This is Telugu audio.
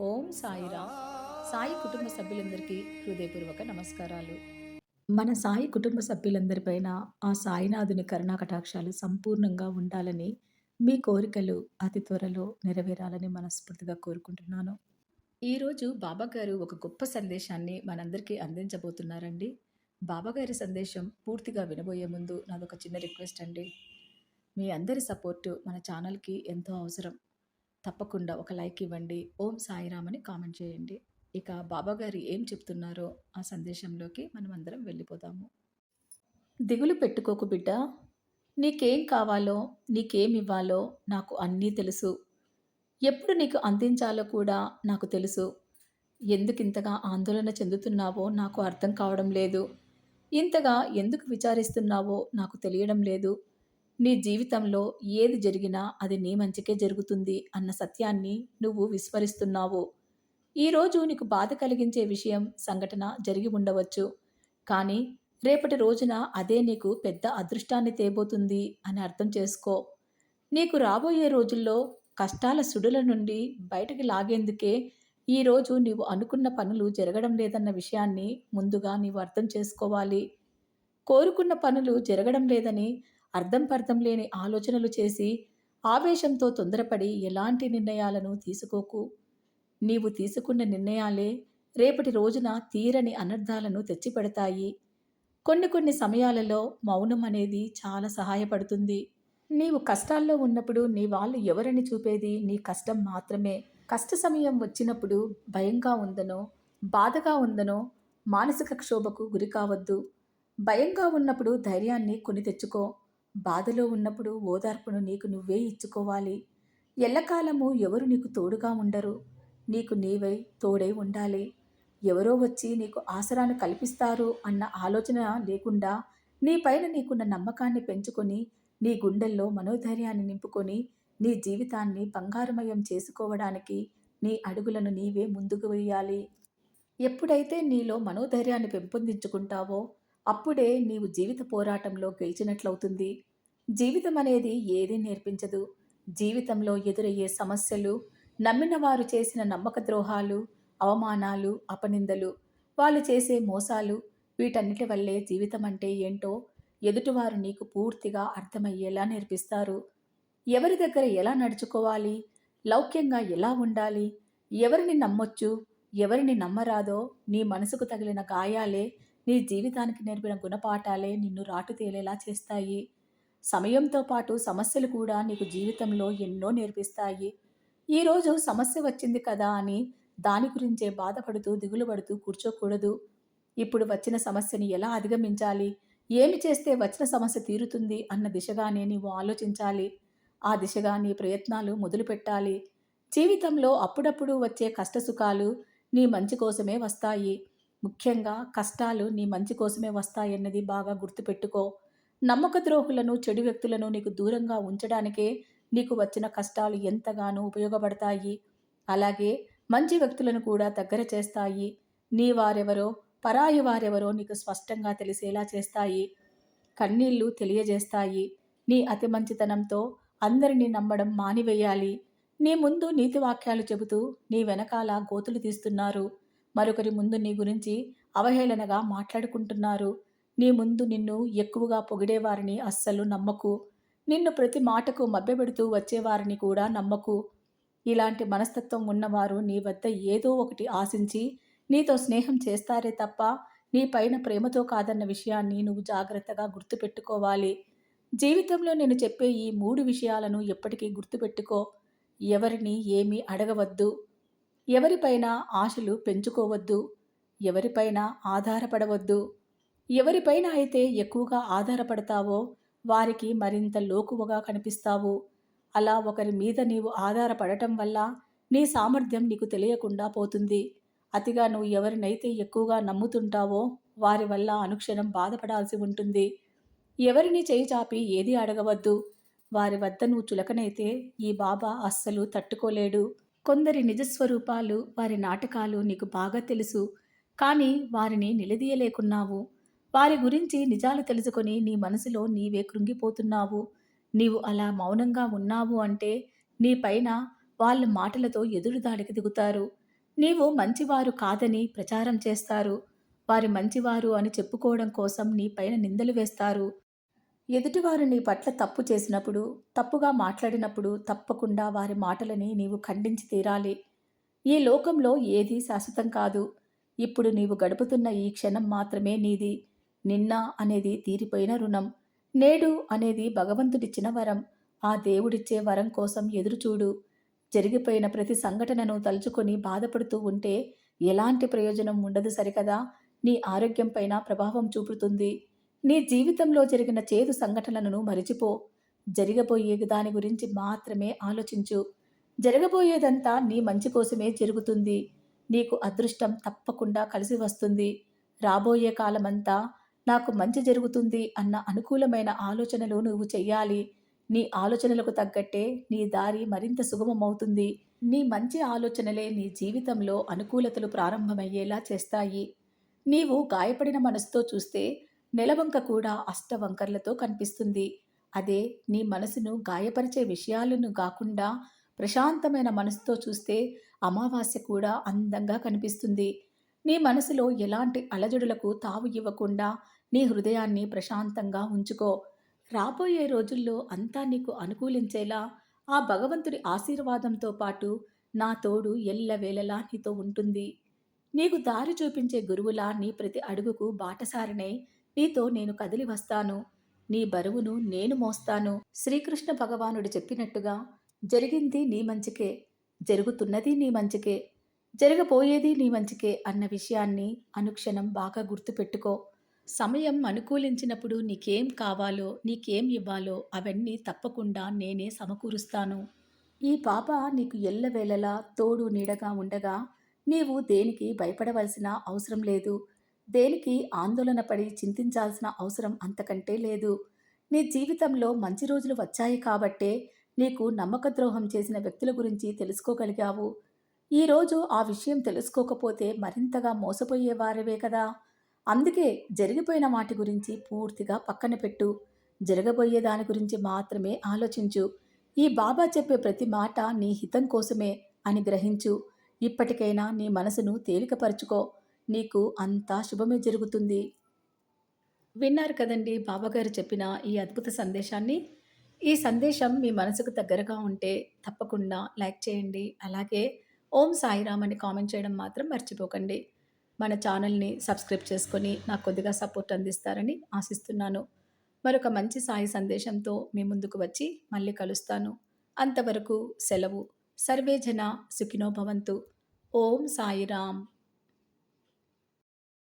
ఓం సాయిరామ్. సాయి కుటుంబ సభ్యులందరికీ హృదయపూర్వక నమస్కారాలు. మన సాయి కుటుంబ సభ్యులందరిపైన ఆ సాయినాథుని కరుణా కటాక్షాలు సంపూర్ణంగా ఉండాలని మీ కోరికలు అతి త్వరలో నెరవేరాలని మనస్ఫూర్తిగా కోరుకుంటున్నాను. ఈరోజు బాబాగారు ఒక గొప్ప సందేశాన్ని మనందరికీ అందించబోతున్నారండి. బాబాగారి సందేశం పూర్తిగా వినబోయే ముందు నాదొక చిన్న రిక్వెస్ట్ అండి. మీ అందరి సపోర్టు మన ఛానల్కి ఎంతో అవసరం. తప్పకుండా ఒక లైక్ ఇవ్వండి. ఓం సాయిరామ్ అని కామెంట్ చేయండి. ఇక బాబాగారు ఏం చెప్తున్నారో ఆ సందేశంలోకి మనం అందరం వెళ్ళిపోతాము దిగులు పెట్టుకోకు బిడ్డ. నీకేం కావాలో నీకేం ఇవ్వాలో నాకు అన్నీ తెలుసు. ఎప్పుడు నీకు అందించాలో కూడా నాకు తెలుసు. ఎందుకింతగా ఆందోళన చెందుతున్నావో నాకు అర్థం కావడం లేదు. ఇంతగా ఎందుకు విచారిస్తున్నావో నాకు తెలియడం లేదు. నీ జీవితంలో ఏది జరిగినా అది నీ మంచికే జరుగుతుంది అన్న సత్యాన్ని నువ్వు విస్మరిస్తున్నావు. ఈరోజు నీకు బాధ కలిగించే విషయం సంఘటన జరిగి ఉండవచ్చు. కానీ రేపటి రోజున అదే నీకు పెద్ద అదృష్టాన్ని తేబోతుంది అని అర్థం చేసుకో. నీకు రాబోయే రోజుల్లో కష్టాల సుడుల నుండి బయటకు లాగేందుకే ఈరోజు నీవు అనుకున్న పనులు జరగడం లేదన్న విషయాన్ని ముందుగా నీవు అర్థం చేసుకోవాలి. కోరుకున్న పనులు జరగడం లేదని అర్థం పర్థం లేని ఆలోచనలు చేసి ఆవేశంతో తొందరపడి ఎలాంటి నిర్ణయాలను తీసుకోకు. నీవు తీసుకున్న నిర్ణయాలే రేపటి రోజున తీరని అనర్థాలను తెచ్చిపెడతాయి. కొన్ని కొన్ని సమయాలలో మౌనం అనేది చాలా సహాయపడుతుంది. నీవు కష్టాల్లో ఉన్నప్పుడు నీ వాళ్ళు ఎవరని చూపేది? నీ కష్టం మాత్రమే. కష్ట సమయం వచ్చినప్పుడు భయంగా ఉందనో బాధగా ఉందనో మానసిక క్షోభకు గురి కావద్దు. భయంగా ఉన్నప్పుడు ధైర్యాన్ని కొని తెచ్చుకో. బాధలో ఉన్నప్పుడు ఓదార్పును నీకు నువ్వే ఇచ్చుకోవాలి. ఎల్లకాలము ఎవరు నీకు తోడుగా ఉండరు. నీకు నీవై తోడై ఉండాలి. ఎవరో వచ్చి నీకు ఆసరాను కల్పిస్తారు అన్న ఆలోచన లేకుండా నీ పైన నీకున్న నమ్మకాన్ని పెంచుకొని నీ గుండెల్లో మనోధైర్యాన్ని నింపుకొని నీ జీవితాన్ని బంగారమయం చేసుకోవడానికి నీ అడుగులను నీవే ముందుకు వేయాలి. ఎప్పుడైతే నీలో మనోధైర్యాన్ని పెంపొందించుకుంటావో అప్పుడే నీవు జీవిత పోరాటంలో గెలిచినట్లవుతుంది. జీవితం అనేది ఏదీ నేర్పించదు. జీవితంలో ఎదురయ్యే సమస్యలు నమ్మిన వారు చేసిన నమ్మక ద్రోహాలు అవమానాలు అపనిందలు వాళ్ళు చేసే మోసాలు వీటన్నిటి వల్లే జీవితం అంటే ఏంటో ఎదుటివారు నీకు పూర్తిగా అర్థమయ్యేలా నేర్పిస్తారు. ఎవరి దగ్గర ఎలా నడుచుకోవాలి? లౌక్యంగా ఎలా ఉండాలి? ఎవరిని నమ్మొచ్చు? ఎవరిని నమ్మరాదో నీ మనసుకు తగిలిన గాయాలే నీ జీవితానికి నేర్పిన గుణపాఠాలే నిన్ను రాటు తేలేలా చేస్తాయి. సమయంతో పాటు సమస్యలు కూడా నీకు జీవితంలో ఎన్నో నేర్పిస్తాయి. ఈరోజు సమస్య వచ్చింది కదా అని దాని గురించే బాధపడుతూ దిగులు పడుతూ కూర్చోకూడదు. ఇప్పుడు వచ్చిన సమస్యని ఎలా అధిగమించాలి? ఏమి చేస్తే వచ్చిన సమస్య తీరుతుంది అన్న దిశగానే నీవు ఆలోచించాలి. ఆ దిశగా నీ ప్రయత్నాలు మొదలుపెట్టాలి జీవితంలో అప్పుడప్పుడు వచ్చే కష్టసుఖాలు నీ మంచి కోసమే వస్తాయి. ముఖ్యంగా కష్టాలు నీ మంచి కోసమే వస్తాయన్నది బాగా గుర్తుపెట్టుకో. నమ్మక ద్రోహులను చెడు వ్యక్తులను నీకు దూరంగా ఉంచడానికే నీకు వచ్చిన కష్టాలు ఎంతగానో ఉపయోగపడతాయి. అలాగే మంచి వ్యక్తులను కూడా దగ్గర చేస్తాయి. నీ వారెవరో పరాయి వారెవరో నీకు స్పష్టంగా తెలిసేలా చేస్తాయి. కన్నీళ్ళు తెలియజేస్తాయి. నీ అతి మంచితనంతో అందరినీ నమ్మడం మానివేయాలి. నీ ముందు నీతి వాక్యాలు చెబుతూ నీ వెనకాల గోతులు తీస్తున్నారు. మరొకరి ముందు నీ గురించి అవహేళనగా మాట్లాడుకుంటున్నారు. నీ ముందు నిన్ను ఎక్కువగా పొగిడేవారిని అస్సలు నమ్మకు. నిన్ను ప్రతి మాటకు మభ్యపెడుతూ వచ్చేవారిని కూడా నమ్మకు. ఇలాంటి మనస్తత్వం ఉన్నవారు నీ వద్ద ఏదో ఒకటి ఆశించి నీతో స్నేహం చేస్తారే తప్ప నీ పైన ప్రేమతో కాదన్న విషయాన్ని నువ్వు జాగ్రత్తగా గుర్తుపెట్టుకోవాలి. జీవితంలో నేను చెప్పే ఈ మూడు విషయాలను ఎప్పటికీ గుర్తుపెట్టుకో. ఎవరిని ఏమీ అడగవద్దు. ఎవరిపైన ఆశలు పెంచుకోవద్దు. ఎవరిపైన ఆధారపడవద్దు. ఎవరిపైన అయితే ఎక్కువగా ఆధారపడతావో వారికి మరింత లోకువగా కనిపిస్తావు. అలా ఒకరి మీద నీవు ఆధారపడటం వల్ల నీ సామర్థ్యం నీకు తెలియకుండా పోతుంది. అతిగా నువ్వు ఎవరినైతే ఎక్కువగా నమ్ముతుంటావో వారి వల్ల అనుక్షణం బాధపడాల్సి ఉంటుంది. ఎవరిని చేయి చాపి ఏది అడగవద్దు. వారి వద్ద నువ్వు చులకనైతే ఈ బాబా అస్సలు తట్టుకోలేడు. కొందరి నిజస్వరూపాలు వారి నాటకాలు నీకు బాగా తెలుసు. కానీ వారిని నిలదీయలేకున్నావు. వారి గురించి నిజాలు తెలుసుకొని నీ మనసులో నీవే కృంగిపోతున్నావు. నీవు అలా మౌనంగా ఉన్నావు అంటే నీ పైన వాళ్ళ మాటలతో ఎదురుదాడికి దిగుతారు. నీవు మంచివారు కాదని ప్రచారం చేస్తారు. వారి మంచివారు అని చెప్పుకోవడం కోసం నీ పైన నిందలు వేస్తారు. ఎదుటివారు నీ పట్ల తప్పు చేసినప్పుడు తప్పుగా మాట్లాడినప్పుడు తప్పకుండా వారి మాటలని నీవు ఖండించి తీరాలి. ఈ లోకంలో ఏదీ శాశ్వతం కాదు. ఇప్పుడు నీవు గడుపుతున్న ఈ క్షణం మాత్రమే నీది. నిన్న అనేది తీరిపోయిన రుణం. నేడు అనేది భగవంతుడిచ్చిన వరం. ఆ దేవుడిచ్చే వరం కోసం ఎదురుచూడు జరిగిపోయిన ప్రతి సంఘటనను తలుచుకొని బాధపడుతూ ఉంటే ఎలాంటి ప్రయోజనం ఉండదు సరికదా? నీ ఆరోగ్యంపైన ప్రభావం చూపుతుంది. నీ జీవితంలో జరిగిన చేదు సంఘటనలను మరిచిపో. జరగబోయే దాని గురించి మాత్రమే ఆలోచించు. జరగబోయేదంతా నీ మంచి కోసమే జరుగుతుంది. నీకు అదృష్టం తప్పకుండా కలిసి వస్తుంది. రాబోయే కాలమంతా నాకు మంచి జరుగుతుంది అన్న అనుకూలమైన ఆలోచనలు నువ్వు చెయ్యాలి. నీ ఆలోచనలకు తగ్గట్టే నీ దారి మరింత సుగమమవుతుంది. నీ మంచి ఆలోచనలే నీ జీవితంలో అనుకూలతలు ప్రారంభమయ్యేలా చేస్తాయి. నీవు గాయపడిన మనసుతో చూస్తే నెలవంక కూడా అష్టవంకర్లతో కనిపిస్తుంది. అదే నీ మనసును గాయపరిచే విషయాలను కాకుండా ప్రశాంతమైన మనసుతో చూస్తే అమావాస్య కూడా అందంగా కనిపిస్తుంది. నీ మనసులో ఎలాంటి అలజడులకు తావు ఇవ్వకుండా నీ హృదయాన్ని ప్రశాంతంగా ఉంచుకో. రాబోయే రోజుల్లో అంతా నీకు అనుకూలించేలా ఆ భగవంతుడి ఆశీర్వాదంతో పాటు నా తోడు ఎల్లవేళలా నీతో ఉంటుంది. నీకు దారి చూపించే గురువులా నీ ప్రతి అడుగుకు బాటసారినై నీతో నేను కదిలి వస్తాను. నీ బరువును నేను మోస్తాను. శ్రీకృష్ణ భగవానుడు చెప్పినట్టుగా జరిగింది నీ మంచికే జరుగుతున్నది నీ మంచికే జరగబోయేది నీ మంచికే అన్న విషయాన్ని అనుక్షణం బాగా గుర్తుపెట్టుకో. సమయం అనుకూలించినప్పుడు నీకేం కావాలో నీకేం ఇవ్వాలో అవన్నీ తప్పకుండా నేనే సమకూరుస్తాను. ఈ పాప నీకు ఎల్లవేళలా తోడు నీడగా ఉండగా నీవు దేనికి భయపడవలసిన అవసరం లేదు. దేనికి ఆందోళన పడి చింతించాల్సిన అవసరం అంతకంటే లేదు. నీ జీవితంలో మంచి రోజులు వచ్చాయి కాబట్టే నీకు నమ్మక ద్రోహం చేసిన వ్యక్తుల గురించి తెలుసుకోగలిగావు. ఈరోజు ఆ విషయం తెలుసుకోకపోతే మరింతగా మోసపోయేవారివే కదా. అందుకే జరిగిపోయిన వాటి గురించి పూర్తిగా పక్కన పెట్టు. జరగబోయే దాని గురించి మాత్రమే ఆలోచించు. ఈ బాబా చెప్పే ప్రతి మాట నీ హితం కోసమే అని గ్రహించు. ఇప్పటికైనా నీ మనసును తేలికపరుచుకో. నీకు అంతా శుభమే జరుగుతుంది. విన్నారు కదండి బాబాగారు చెప్పిన ఈ అద్భుత సందేశాన్ని? ఈ సందేశం మీ మనసుకు దగ్గరగా ఉంటే తప్పకుండా లైక్ చేయండి. అలాగే ఓం సాయిరామ్ అని కామెంట్ చేయడం మాత్రం మర్చిపోకండి. మన ఛానల్ని సబ్స్క్రైబ్ చేసుకొని నాకు కొద్దిగా సపోర్ట్ అందిస్తారని ఆశిస్తున్నాను. మరొక మంచి సాయి సందేశంతో మీ ముందుకు వచ్చి మళ్ళీ కలుస్తాను. అంతవరకు సెలవు. సర్వే జన సుఖినో భవంతు. ఓం సాయిరామ్.